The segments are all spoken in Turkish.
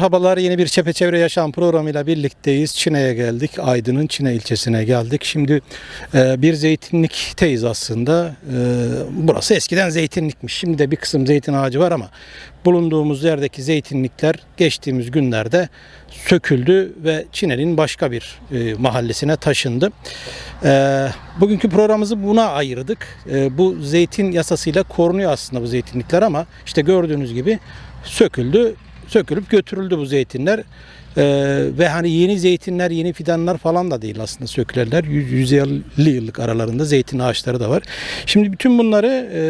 Merhabalar yeni bir Çepeçevre Yaşam programıyla birlikteyiz. Çine'ye geldik. Aydın'ın Çine ilçesine geldik. Şimdi e, bir zeytinlikteyiz aslında. E, burası eskiden zeytinlikmiş. Şimdi de bir kısım zeytin ağacı var ama bulunduğumuz yerdeki zeytinlikler geçtiğimiz günlerde söküldü ve Çine'nin başka bir e, mahallesine taşındı. E, bugünkü programımızı buna ayırdık. E, bu zeytin yasasıyla korunuyor aslında bu zeytinlikler ama işte gördüğünüz gibi söküldü sökülüp götürüldü bu zeytinler. Ee, ve hani yeni zeytinler, yeni fidanlar falan da değil aslında sökülenler. 150 yıllık aralarında zeytin ağaçları da var. Şimdi bütün bunları e,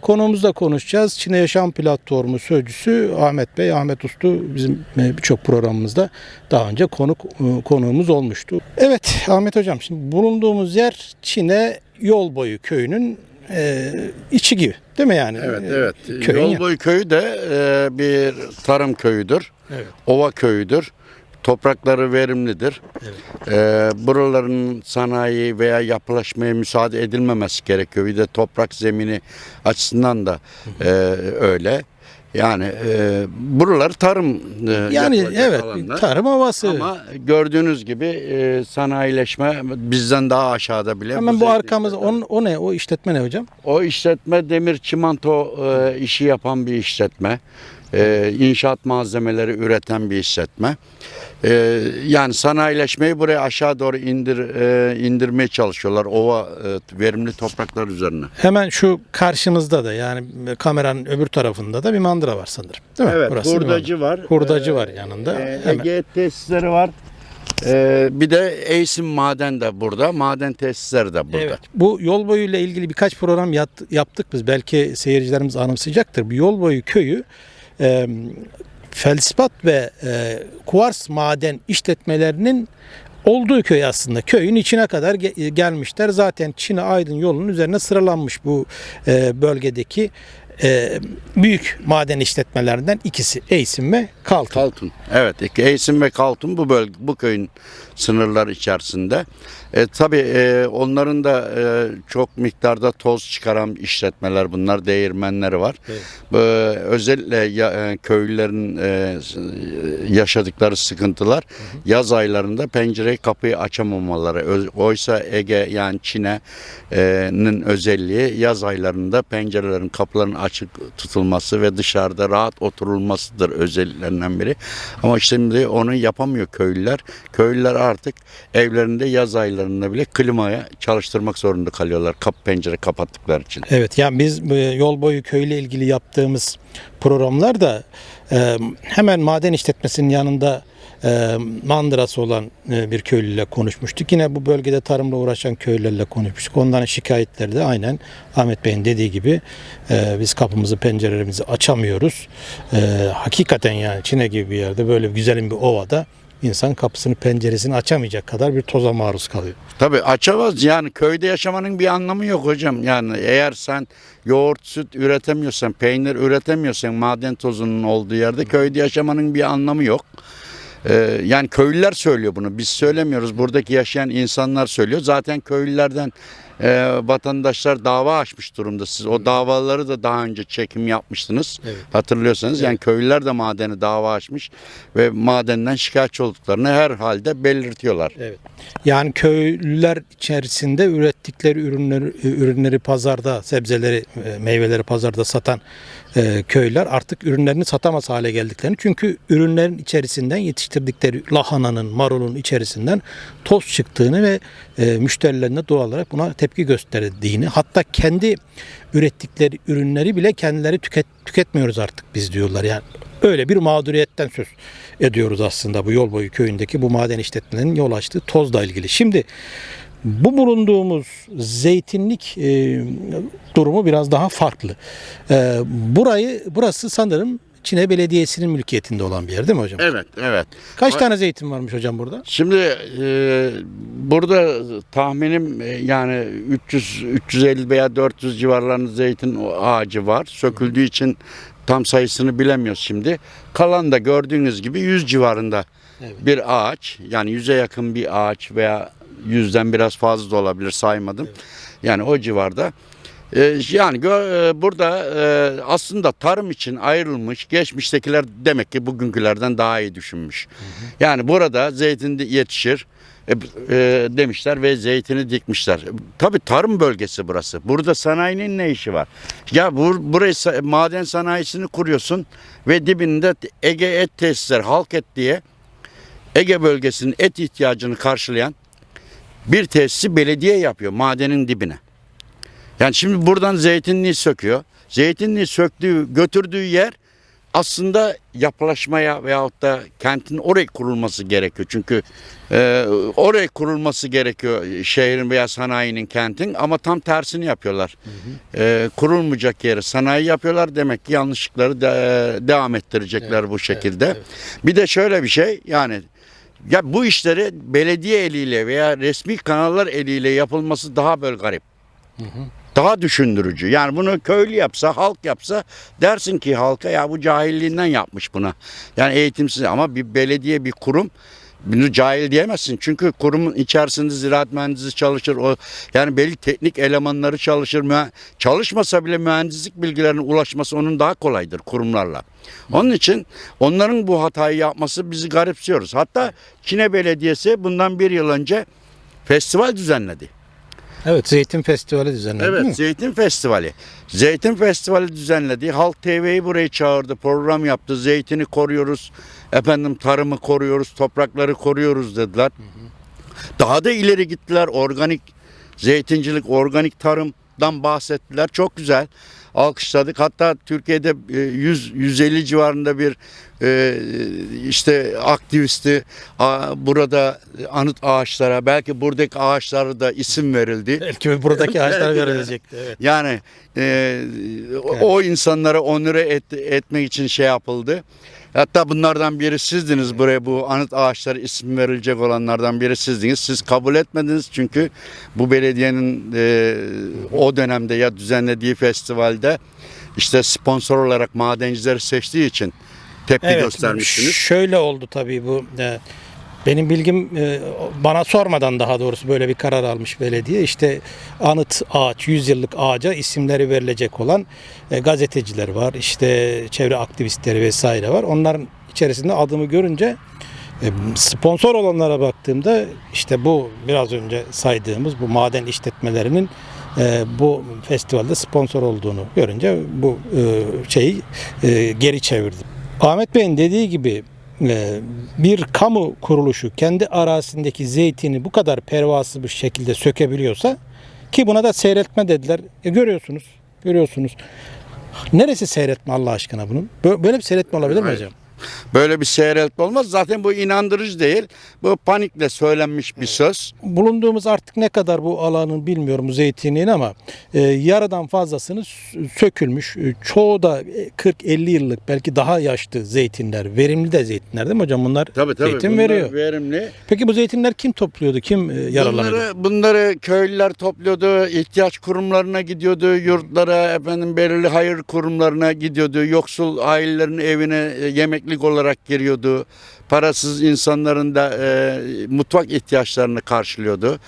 konuğumuzla konuşacağız. Çin'e Yaşam Platformu sözcüsü Ahmet Bey, Ahmet Ustu bizim e, birçok programımızda daha önce konuk e, konuğumuz olmuştu. Evet Ahmet Hocam şimdi bulunduğumuz yer Çin'e yol boyu köyünün e, içi gibi değil mi yani? Evet, E, evet. köyün ya- Yolboy köyü de e, bir tarım köyüdür. Evet. Ova köyüdür. Toprakları verimlidir. Evet. E, buraların sanayi veya yapılaşmaya müsaade edilmemesi gerekiyor. Bir de toprak zemini açısından da e, öyle. Yani e, buralar tarım e, Yani evet alanlar. tarım havası. Ama gördüğünüz gibi e, sanayileşme bizden daha aşağıda bile. Hemen bu arkamız on, o ne? O işletme ne hocam? O işletme demir çimento e, işi yapan bir işletme. E, inşaat malzemeleri üreten bir işletme. E, yani sanayileşmeyi buraya aşağı doğru indir e, indirmeye çalışıyorlar ova e, verimli topraklar üzerine. Hemen şu karşımızda da yani kameranın öbür tarafında da bir mandıra var sanırım. Değil mi? Burası bir hurdacı var. Hurdacı E, var yanında. e. Ege tesisleri var. E, bir de Eysim Maden de burada. Maden tesisleri de burada. Evet. Bu yol boyu ile ilgili birkaç program yat- yaptık biz. Belki seyircilerimiz anımsayacaktır. Bu yol boyu köyü e, felspat ve e, kuvars maden işletmelerinin olduğu köy aslında. Köyün içine kadar ge- gelmişler. Zaten Çin'e Aydın yolunun üzerine sıralanmış bu e, bölgedeki e, büyük maden işletmelerinden ikisi. Eysim ve Kaltın. Kaltun. Evet, Eysin ve Kaltun bu bölge, bu köyün sınırları içerisinde. E, tabii e, onların da e, çok miktarda toz çıkaran işletmeler bunlar, değirmenleri var. Evet. Bu, özellikle ya, e, köylülerin e, s- yaşadıkları sıkıntılar yaz aylarında pencereyi kapıyı açamamaları. Ö- oysa Ege yani Çin'e'nin özelliği yaz aylarında pencerelerin kapıların açık tutulması ve dışarıda rahat oturulmasıdır özelliklerinden biri. Ama şimdi onu yapamıyor köylüler. Köylüler artık evlerinde yaz aylarında bile klimaya çalıştırmak zorunda kalıyorlar. Kapı pencere kapattıkları için. Evet yani biz yol boyu köyle ilgili yaptığımız programlarda e, hemen maden işletmesinin yanında e, mandırası olan e, bir köylüyle konuşmuştuk. Yine bu bölgede tarımla uğraşan köylülerle konuşmuştuk. Onların şikayetleri de aynen Ahmet Bey'in dediği gibi biz kapımızı pencerelerimizi açamıyoruz. Hakikaten yani Çin'e gibi bir yerde böyle güzelim bir ovada insan kapısını penceresini açamayacak kadar bir toza maruz kalıyor. Tabii açamaz yani köyde yaşamanın bir anlamı yok hocam. Yani eğer sen yoğurt, süt üretemiyorsan, peynir üretemiyorsan maden tozunun olduğu yerde köyde yaşamanın bir anlamı yok. Ee, yani köylüler söylüyor bunu. Biz söylemiyoruz. Buradaki yaşayan insanlar söylüyor. Zaten köylülerden e, vatandaşlar dava açmış durumda. Siz o davaları da daha önce çekim yapmıştınız. Evet. Hatırlıyorsanız yani köylüler de madeni dava açmış ve madenden şikayetçi olduklarını her halde belirtiyorlar. Evet. Yani köylüler içerisinde ürettikleri ürünleri ürünleri pazarda, sebzeleri, e, meyveleri pazarda satan e, köylüler artık ürünlerini satamaz hale geldiklerini. Çünkü ürünlerin içerisinden yetiştirdikleri lahananın, marulun içerisinden toz çıktığını ve e, müşterilerine doğal olarak buna tepki gösterdiğini, hatta kendi ürettikleri ürünleri bile kendileri tüket, tüketmiyoruz artık biz diyorlar. Yani öyle bir mağduriyetten söz ediyoruz aslında bu yol boyu köyündeki bu maden işletmelerinin yol açtığı tozla ilgili. Şimdi bu bulunduğumuz zeytinlik e, durumu biraz daha farklı. E, burayı burası sanırım Çine Belediyesi'nin mülkiyetinde olan bir yer değil mi hocam? Evet, evet. Kaç tane zeytin varmış hocam burada? Şimdi e, burada tahminim e, yani 300 350 veya 400 civarlarında zeytin ağacı var. Söküldüğü için tam sayısını bilemiyoruz şimdi. Kalan da gördüğünüz gibi 100 civarında Evet. bir ağaç. Yani 100'e yakın bir ağaç veya yüzden biraz fazla da olabilir saymadım. Yani o civarda Ee, yani e, burada e, aslında tarım için ayrılmış geçmiştekiler demek ki bugünkülerden daha iyi düşünmüş. Yani burada zeytin yetişir e, e, demişler ve zeytini dikmişler. Tabii tarım bölgesi burası. Burada sanayinin ne işi var? Ya bur, burayı maden sanayisini kuruyorsun ve dibinde Ege et tesisleri halk et diye Ege bölgesinin et ihtiyacını karşılayan bir tesisi belediye yapıyor madenin dibine. Yani şimdi buradan zeytinliği söküyor. Zeytinliği söktüğü, götürdüğü yer aslında yapılaşmaya veyahut da kentin oraya kurulması gerekiyor. Çünkü e, oraya kurulması gerekiyor şehrin veya sanayinin kentin ama tam tersini yapıyorlar. E, kurulmayacak yeri sanayi yapıyorlar demek ki yanlışlıkları de- devam ettirecekler bu şekilde. Bir de şöyle bir şey yani ya bu işleri belediye eliyle veya resmi kanallar eliyle yapılması daha böyle garip. Daha düşündürücü. Yani bunu köylü yapsa, halk yapsa dersin ki halka ya bu cahilliğinden yapmış buna. Yani eğitimsiz ama bir belediye bir kurum bunu cahil diyemezsin. Çünkü kurumun içerisinde ziraat mühendisi çalışır. O yani belli teknik elemanları çalışır. Çalışmasa bile mühendislik bilgilerine ulaşması onun daha kolaydır kurumlarla. Onun için onların bu hatayı yapması bizi garipsiyoruz. Hatta Çine Belediyesi bundan bir yıl önce festival düzenledi. Evet Zeytin Festivali düzenlendi değil mi? Evet, Zeytin Festivali. Zeytin Festivali düzenledi. Halk TV'yi buraya çağırdı, program yaptı. Zeytini koruyoruz, efendim tarımı koruyoruz, toprakları koruyoruz dediler. Daha da ileri gittiler. Organik zeytincilik, organik tarımdan bahsettiler. Çok güzel. Alkışladık. Hatta Türkiye'de e, 100 150 civarında bir e, işte aktivisti burada anıt ağaçlara belki buradaki ağaçlara da isim verildi. Belki buradaki ağaçlar Belki de. verilecekti. Evet. Yani e, o- o insanlara onure et, etmek için şey yapıldı. Hatta bunlardan biri sizdiniz buraya bu anıt ağaçlara isim verilecek olanlardan biri sizdiniz. Siz kabul etmediniz çünkü bu belediyenin e, o dönemde ya düzenlediği festivalde işte sponsor olarak madencileri seçtiği için tepki göstermiştiniz. Şöyle oldu tabii bu. e, benim bilgim e, bana sormadan daha doğrusu böyle bir karar almış belediye. İşte anıt ağaç, 100 yıllık ağaca isimleri verilecek olan e, gazeteciler var. işte çevre aktivistleri vesaire var. Onların içerisinde adımı görünce e, sponsor olanlara baktığımda işte bu biraz önce saydığımız bu maden işletmelerinin bu festivalde sponsor olduğunu görünce bu şeyi geri çevirdim. Ahmet Bey'in dediği gibi bir kamu kuruluşu kendi arazisindeki zeytini bu kadar pervasız bir şekilde sökebiliyorsa ki buna da seyretme dediler. E, görüyorsunuz. Görüyorsunuz. Neresi seyretme Allah aşkına bunun? Bö- Böyle bir seyretme olabilir mi hocam? Böyle bir seyreltme olmaz. Zaten bu inandırıcı değil. Bu panikle söylenmiş bir söz. bulunduğumuz artık ne kadar bu alanın bilmiyorum zeytinliğin ama e, yarıdan fazlasını sökülmüş. E, çoğu da e, 40-50 yıllık belki daha yaşlı zeytinler. Verimli de zeytinler değil mi hocam? Bunlar Tabii tabii. zeytin bunlar veriyor. Verimli. Peki bu zeytinler kim topluyordu? Kim e, yararlanıyordu? Bunları, bunları köylüler topluyordu, ihtiyaç kurumlarına gidiyordu, yurtlara, efendim belirli hayır kurumlarına gidiyordu, yoksul ailelerin evine e, yemeklik olarak giriyordu. Parasız insanların da e, mutfak ihtiyaçlarını karşılıyordu.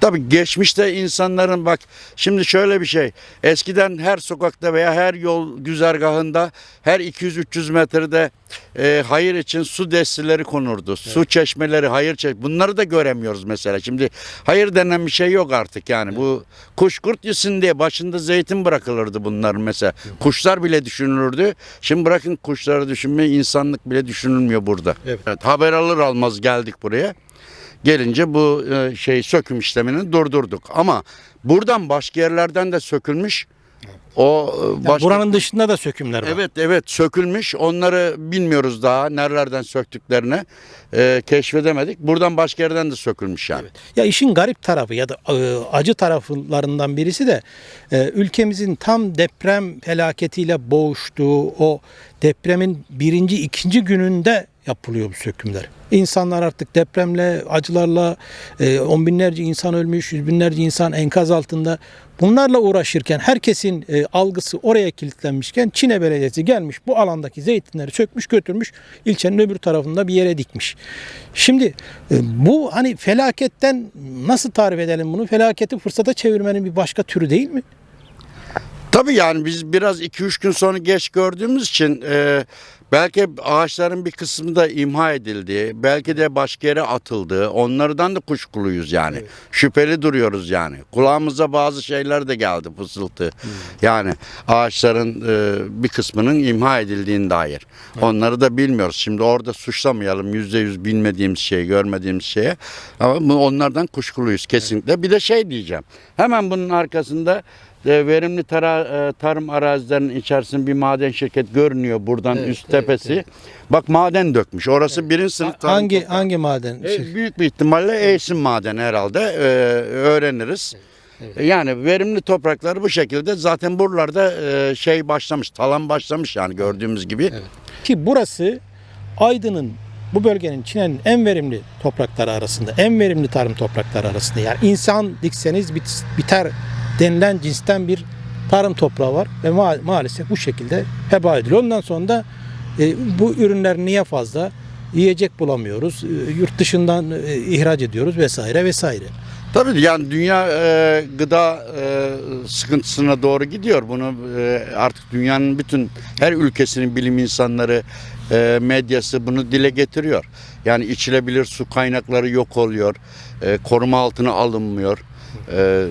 Tabii geçmişte insanların bak şimdi şöyle bir şey. Eskiden her sokakta veya her yol güzergahında her 200-300 metrede e, hayır için su destileri konurdu. Su çeşmeleri, hayır çeş Bunları da göremiyoruz mesela. Şimdi hayır denen bir şey yok artık yani. Bu kuş kurt yesin diye başında zeytin bırakılırdı bunların mesela. Kuşlar bile düşünülürdü. Şimdi bırakın kuşları düşünmeyi insanlık bile düşünülmüyor burada. Evet. Evet, haber alır almaz geldik buraya. Gelince bu e, şey söküm işlemini durdurduk. Ama buradan başka yerlerden de sökülmüş. O e, Yani başka buranın dışında da sökümler var. Evet evet sökülmüş. Onları bilmiyoruz daha nerelerden söktüklerini e, keşfedemedik. Buradan başka yerden de sökülmüş yani. Ya işin garip tarafı ya da e, acı taraflarından birisi de e, ülkemizin tam deprem felaketiyle boğuştuğu o depremin birinci, ikinci gününde yapılıyor bu sökümler. İnsanlar artık depremle, acılarla e, on binlerce insan ölmüş, yüz binlerce insan enkaz altında. Bunlarla uğraşırken herkesin e, algısı oraya kilitlenmişken Çin'e belediyesi gelmiş bu alandaki zeytinleri sökmüş götürmüş ilçenin öbür tarafında bir yere dikmiş. Şimdi e, bu hani felaketten nasıl tarif edelim bunu? Felaketi fırsata çevirmenin bir başka türü değil mi? Tabii yani biz biraz 2-3 gün sonra geç gördüğümüz için e, belki ağaçların bir kısmı da imha edildi. Belki de başka yere atıldı. Onlardan da kuşkuluyuz yani. Şüpheli duruyoruz yani. Kulağımıza bazı şeyler de geldi fısıltı. Yani ağaçların e, bir kısmının imha edildiğine dair. Onları da bilmiyoruz. Şimdi orada suçlamayalım yüzde yüz bilmediğimiz şeyi, görmediğimiz şeye. Ama onlardan kuşkuluyuz kesinlikle. Bir de şey diyeceğim. Hemen bunun arkasında e, verimli tara- e, tarım arazilerinin içerisinde bir maden şirket görünüyor buradan Evet, üst evet, tepesi. Bak maden dökmüş. Orası birinci sınıf tarım Hangi toprağı. hangi maden? E, Şey- büyük bir ihtimalle Eysin madeni herhalde e, öğreniriz. Yani verimli toprakları bu şekilde zaten buralarda e, şey başlamış, talan başlamış yani gördüğümüz gibi. Ki burası Aydın'ın bu bölgenin Çin'in en verimli toprakları arasında, en verimli tarım toprakları arasında. Yani insan dikseniz bit- biter denilen cinsten bir tarım toprağı var ve ma- maalesef bu şekilde heba ediliyor. Ondan sonra da e, bu ürünler niye fazla? Yiyecek bulamıyoruz, e, yurt dışından e, ihraç ediyoruz vesaire vesaire. Tabii yani dünya e, gıda e, sıkıntısına doğru gidiyor. Bunu e, artık dünyanın bütün her ülkesinin bilim insanları, e, medyası bunu dile getiriyor. Yani içilebilir su kaynakları yok oluyor. E, koruma altına alınmıyor. E,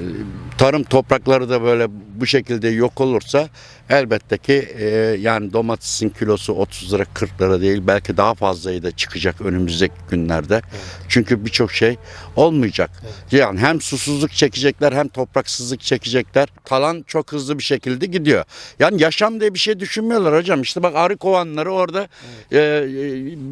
tarım toprakları da böyle bu şekilde yok olursa elbette ki e, yani domatesin kilosu 30 lira 40 lira değil belki daha fazlayı da çıkacak önümüzdeki günlerde. Çünkü birçok şey olmayacak. Yani hem susuzluk çekecekler hem topraksızlık çekecekler. Kalan çok hızlı bir şekilde gidiyor. Yani yaşam diye bir şey düşünmüyorlar hocam. İşte bak arı kovanları orada e, e,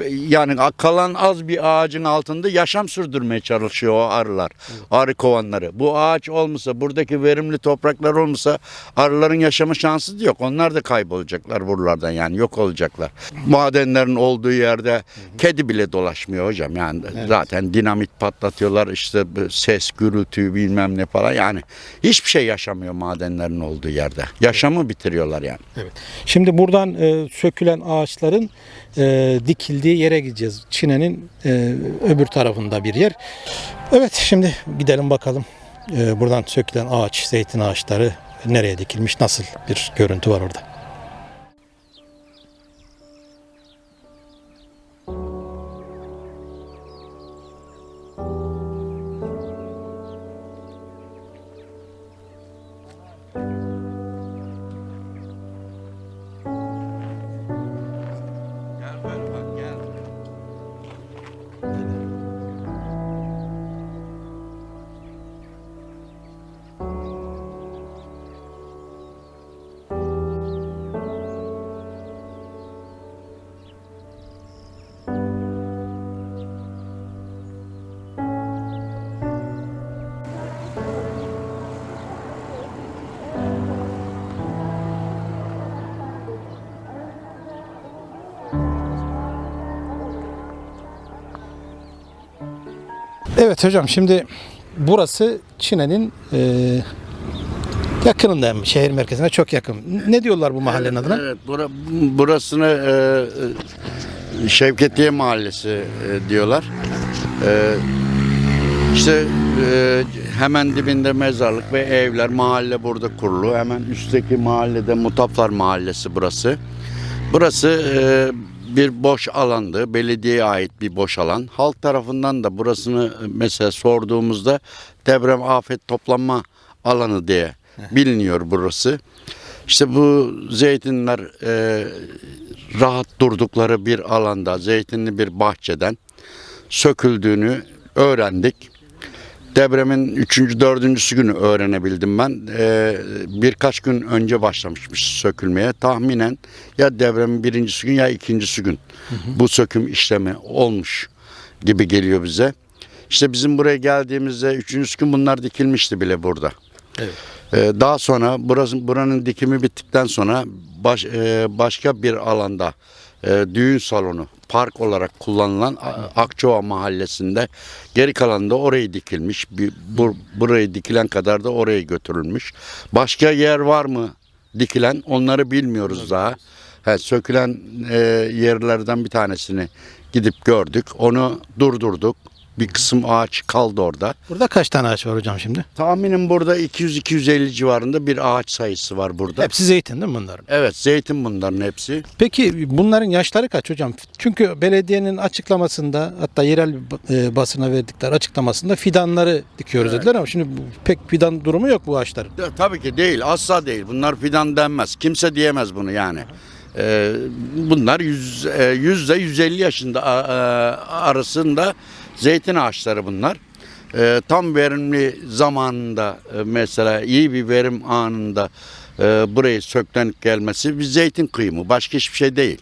yani kalan az bir ağacın altında yaşam sürdürmeye çalışıyor o arılar. Arı kovanları. Bu ağaç olmasa buradaki verimli topraklar olmasa arıların yaşama şansı da yok. Onlar da kaybolacaklar buralardan yani yok olacaklar. Madenlerin olduğu yerde kedi bile dolaşmıyor hocam. Yani zaten dinamit patlatıyorlar işte ses, gürültü bilmem ne falan yani hiçbir şey yaşamıyor madenlerin olduğu yerde. Yaşamı bitiriyorlar yani. Evet. Şimdi buradan e, sökülen ağaçların e, dikildiği yere gideceğiz. Çine'nin e, öbür tarafında bir yer. Evet şimdi gidelim bakalım. E, buradan sökülen ağaç, zeytin ağaçları nereye dikilmiş, nasıl bir görüntü var orada. Evet hocam şimdi burası Çine'nin e, yakınında şehir merkezine çok yakın. Ne diyorlar bu mahallenin evet, adına? Evet, bura, burasını e, e, Şevketiye Mahallesi e, diyorlar. E, işte e, hemen dibinde mezarlık ve evler, mahalle burada kurulu. Hemen üstteki mahallede Mutaflar Mahallesi burası. Burası e, bir boş alandı. Belediyeye ait bir boş alan. Halk tarafından da burasını e, mesela sorduğumuzda deprem afet toplanma alanı diye biliniyor burası. İşte bu zeytinler e, rahat durdukları bir alanda, zeytinli bir bahçeden söküldüğünü öğrendik. Depremin 3. 4. günü öğrenebildim ben. Ee, birkaç gün önce başlamışmış sökülmeye. Tahminen ya depremin birincisi gün ya ikincisi gün bu söküm işlemi olmuş gibi geliyor bize. İşte bizim buraya geldiğimizde üçüncü gün bunlar dikilmişti bile burada. Evet. Ee, daha sonra burası, buranın dikimi bittikten sonra baş, e, başka bir alanda e, düğün salonu park olarak kullanılan A- Akçova mahallesinde geri kalan da orayı dikilmiş. Bir, bu, burayı dikilen kadar da oraya götürülmüş. Başka yer var mı dikilen onları bilmiyoruz daha. He, sökülen e, yerlerden bir tanesini gidip gördük. Onu durdurduk. Bir kısım ağaç kaldı orada. Burada kaç tane ağaç var hocam şimdi? Tahminim burada 200-250 civarında bir ağaç sayısı var burada. Hepsi zeytin değil mi bunların? Evet zeytin bunların hepsi. Peki bunların yaşları kaç hocam? Çünkü belediyenin açıklamasında hatta yerel e, basına verdikleri açıklamasında fidanları dikiyoruz dediler ama şimdi bu- pek fidan durumu yok bu ağaçların. De, tabii ki değil asla değil. Bunlar fidan denmez. Kimse diyemez bunu yani. Ee, bunlar yüz, e, yüzde 150 yaşında a- a- arasında zeytin ağaçları bunlar. Ee, tam verimli zamanında e, mesela iyi bir verim anında e, burayı söklenip gelmesi bir zeytin kıyımı başka hiçbir şey değil.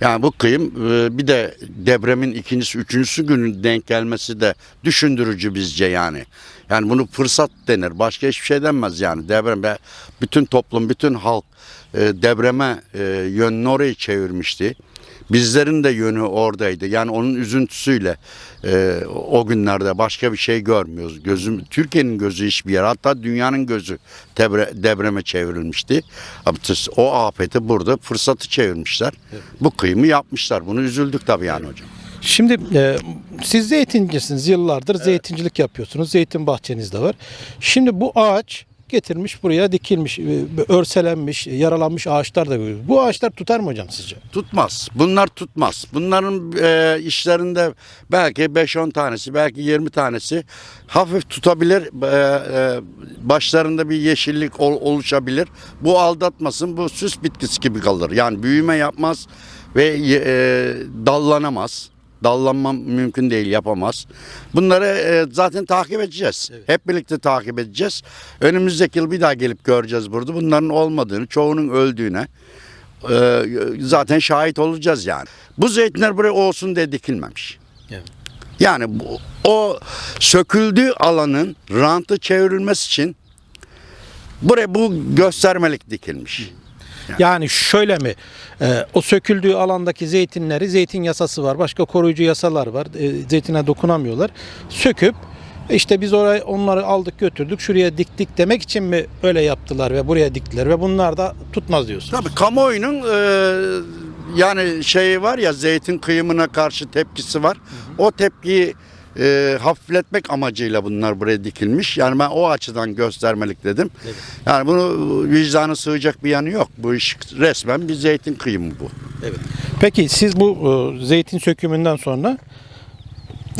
Yani bu kıyım e, bir de depremin ikincisi, üçüncüsü günün denk gelmesi de düşündürücü bizce yani. Yani bunu fırsat denir. Başka hiçbir şey denmez yani. Deprem, bütün toplum, bütün halk e, depreme e, yönünü orayı çevirmişti. Bizlerin de yönü oradaydı. Yani onun üzüntüsüyle e, o günlerde başka bir şey görmüyoruz. Gözüm Türkiye'nin gözü hiçbir yer. Hatta dünyanın gözü debre, depreme çevrilmişti. O afeti burada fırsatı çevirmişler. Bu kıyımı yapmışlar. Bunu üzüldük tabii yani hocam. Şimdi e, siz zeytincisiniz yıllardır zeytincilik yapıyorsunuz. Zeytin bahçeniz de var. Şimdi bu ağaç getirmiş buraya dikilmiş, e, örselenmiş, yaralanmış ağaçlar da görüyoruz. Bu ağaçlar tutar mı hocam sizce? Tutmaz. Bunlar tutmaz. Bunların e, işlerinde belki 5-10 tanesi, belki 20 tanesi hafif tutabilir. E, e, başlarında bir yeşillik ol- oluşabilir. Bu aldatmasın. Bu süs bitkisi gibi kalır. Yani büyüme yapmaz ve e, dallanamaz. Dallanma mümkün değil, yapamaz. Bunları e, zaten takip edeceğiz. Hep birlikte takip edeceğiz. Önümüzdeki yıl bir daha gelip göreceğiz burada. Bunların olmadığını, çoğunun öldüğüne, ee, zaten şahit olacağız yani. Bu zeytinler buraya olsun diye dikilmemiş. Evet. Yani bu, o söküldüğü alanın rantı çevrilmesi için buraya bu göstermelik dikilmiş. Yani şöyle mi? E, o söküldüğü alandaki zeytinleri, zeytin yasası var, başka koruyucu yasalar var. E, zeytine dokunamıyorlar. Söküp işte biz oraya onları aldık götürdük şuraya diktik demek için mi öyle yaptılar ve buraya diktiler ve bunlar da tutmaz diyorsunuz. Tabii kamuoyunun e, yani şeyi var ya zeytin kıyımına karşı tepkisi var. O tepkiyi e, hafifletmek amacıyla bunlar buraya dikilmiş. Yani ben o açıdan göstermelik dedim. Yani bunu vicdanı sığacak bir yanı yok. Bu iş resmen bir zeytin kıyımı bu. Evet. Peki siz bu e, zeytin sökümünden sonra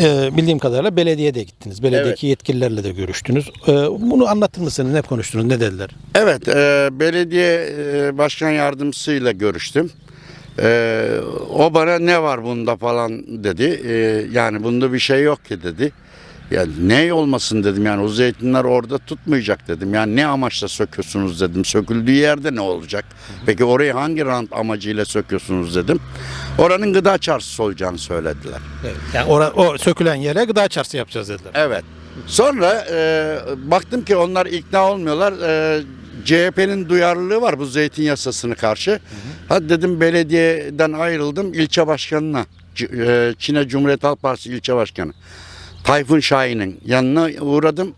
e, bildiğim kadarıyla belediyeye gittiniz. Belediyedeki yetkililerle de görüştünüz. E, bunu anlatır mısınız? Ne konuştunuz? Ne dediler? Evet, e, belediye e, başkan yardımcısıyla görüştüm. E, o bana ne var bunda falan dedi. E, yani bunda bir şey yok ki dedi. Yani ne olmasın dedim yani o zeytinler orada tutmayacak dedim. Yani ne amaçla söküyorsunuz dedim. Söküldüğü yerde ne olacak? Peki orayı hangi rant amacıyla söküyorsunuz dedim. Oranın gıda çarşısı olacağını söylediler. Evet. Yani ora- o sökülen yere gıda çarşısı yapacağız dediler. Evet. Sonra e, baktım ki onlar ikna olmuyorlar. E, CHP'nin duyarlılığı var bu zeytin yasasını karşı. Hadi dedim belediyeden ayrıldım ilçe başkanına. E, Çin'e Cumhuriyet Halk Partisi ilçe başkanı. Tayfun Şahin'in yanına uğradım.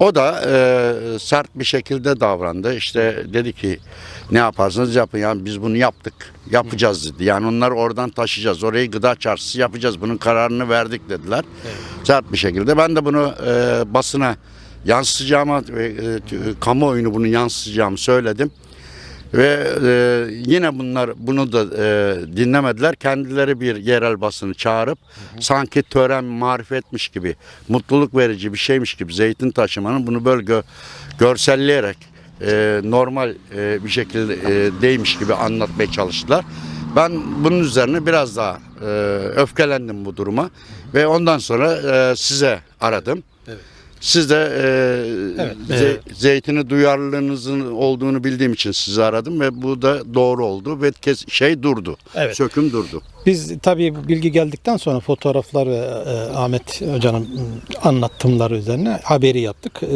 O da e, sert bir şekilde davrandı. İşte dedi ki ne yaparsanız yapın. Yani biz bunu yaptık. Yapacağız dedi. Yani onları oradan taşıyacağız. Orayı gıda çarşısı yapacağız. Bunun kararını verdik dediler. Sert bir şekilde. Ben de bunu e, basına yansıtacağıma ve e, t- kamuoyunu bunu yansıtacağımı söyledim. Ve e, yine bunlar bunu da e, dinlemediler. Kendileri bir yerel basını çağırıp sanki tören marifetmiş gibi, mutluluk verici bir şeymiş gibi zeytin taşımanın bunu böyle gö- görselleyerek e, normal e, bir şekilde e, değmiş gibi anlatmaya çalıştılar. Ben bunun üzerine biraz daha e, öfkelendim bu duruma ve ondan sonra e, size aradım. Evet. Siz de e, Evet, ze- zeytine duyarlılığınızın olduğunu bildiğim için sizi aradım ve bu da doğru oldu ve kes, şey durdu. Evet. Söküm durdu. Biz tabii bilgi geldikten sonra fotoğraflar ve e, Ahmet Hoca'nın m, anlatımları üzerine haberi yaptık. E,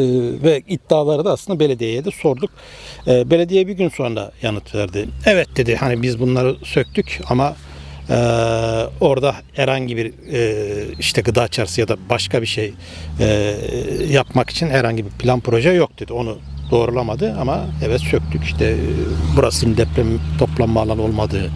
ve iddiaları da aslında belediyeye de sorduk. E, belediye bir gün sonra yanıt verdi. Evet dedi hani biz bunları söktük ama e, orada herhangi bir e, işte gıda çarşısı ya da başka bir şey e, yapmak için herhangi bir plan proje yok dedi. Onu doğrulamadı ama evet söktük işte e, burasının deprem toplanma alanı olmadığı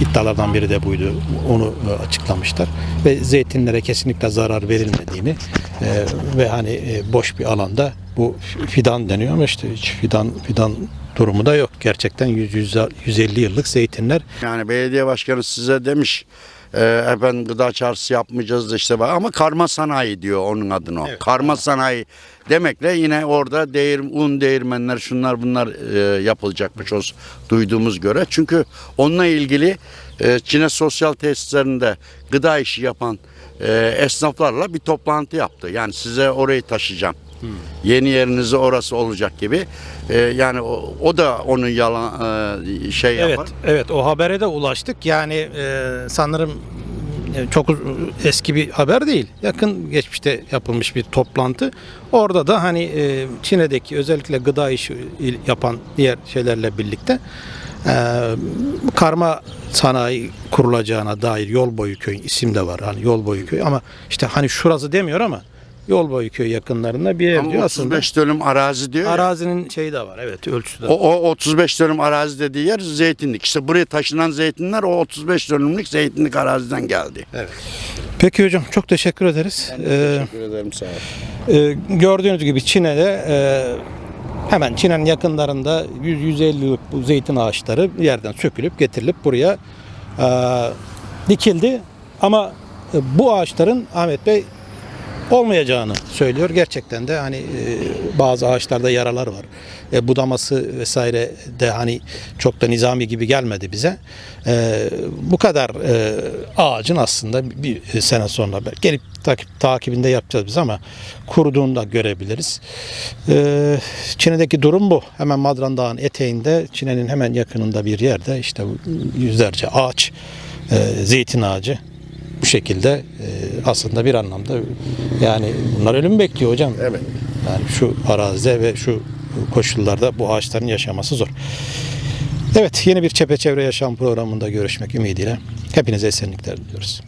iddialardan biri de buydu. Onu e, açıklamışlar. Ve zeytinlere kesinlikle zarar verilmediğini e, ve hani e, boş bir alanda bu fidan deniyor ama işte hiç fidan fidan durumu da yok. Gerçekten 100, 100 150 yıllık zeytinler Yani belediye başkanı size demiş e, efendim gıda çarşısı yapmayacağız da işte ama karma sanayi diyor onun adına o. Evet. Karma sanayi demekle yine orada değir, un değirmenler şunlar bunlar e, yapılacakmış o duyduğumuz göre. Çünkü onunla ilgili e, Çin'e sosyal tesislerinde gıda işi yapan e, esnaflarla bir toplantı yaptı. Yani size orayı taşıyacağım. Yeni yerinizi orası olacak gibi. E, yani o, o da onun yalan e, şey Evet, yapar. evet o habere de ulaştık. Yani e, sanırım e, çok eski bir haber değil. Yakın geçmişte yapılmış bir toplantı. Orada da hani e, Çin'deki özellikle gıda işi yapan diğer şeylerle birlikte e, karma sanayi kurulacağına dair yol boyu köy isim de var. Hani yol boyu köy ama işte hani şurası demiyor ama yol boyu köy yakınlarında bir ev Ama diyor aslında. 35 dönüm arazi diyor. ya. Arazinin şeyi de var. Evet ölçüsü de. O, o 35 dönüm arazi dediği yer zeytinlik. İşte buraya taşınan zeytinler o 35 dönümlük zeytinlik araziden geldi. Peki hocam çok teşekkür ederiz. Ee, Teşekkür ederim sağ ol. e, gördüğünüz gibi Çin'de e, hemen Çin'in yakınlarında 100-150 yıllık bu zeytin ağaçları yerden sökülüp getirilip buraya e, dikildi. Ama e, bu ağaçların Ahmet Bey olmayacağını söylüyor. Gerçekten de hani e, bazı ağaçlarda yaralar var. E, budaması vesaire de hani çok da nizami gibi gelmedi bize. E, bu kadar e, ağacın aslında bir sene sonra gelip takip, takibinde yapacağız biz ama kuruduğunu da görebiliriz. E, Çin'deki durum bu. Hemen Madran Dağı'nın eteğinde Çin'in hemen yakınında bir yerde işte yüzlerce ağaç, e, zeytin ağacı bu şekilde e, aslında bir anlamda yani bunlar ölüm bekliyor hocam. Evet. Yani şu arazide ve şu koşullarda bu ağaçların yaşaması zor. Evet yeni bir çepeçevre yaşam programında görüşmek ümidiyle hepinize esenlikler diliyoruz.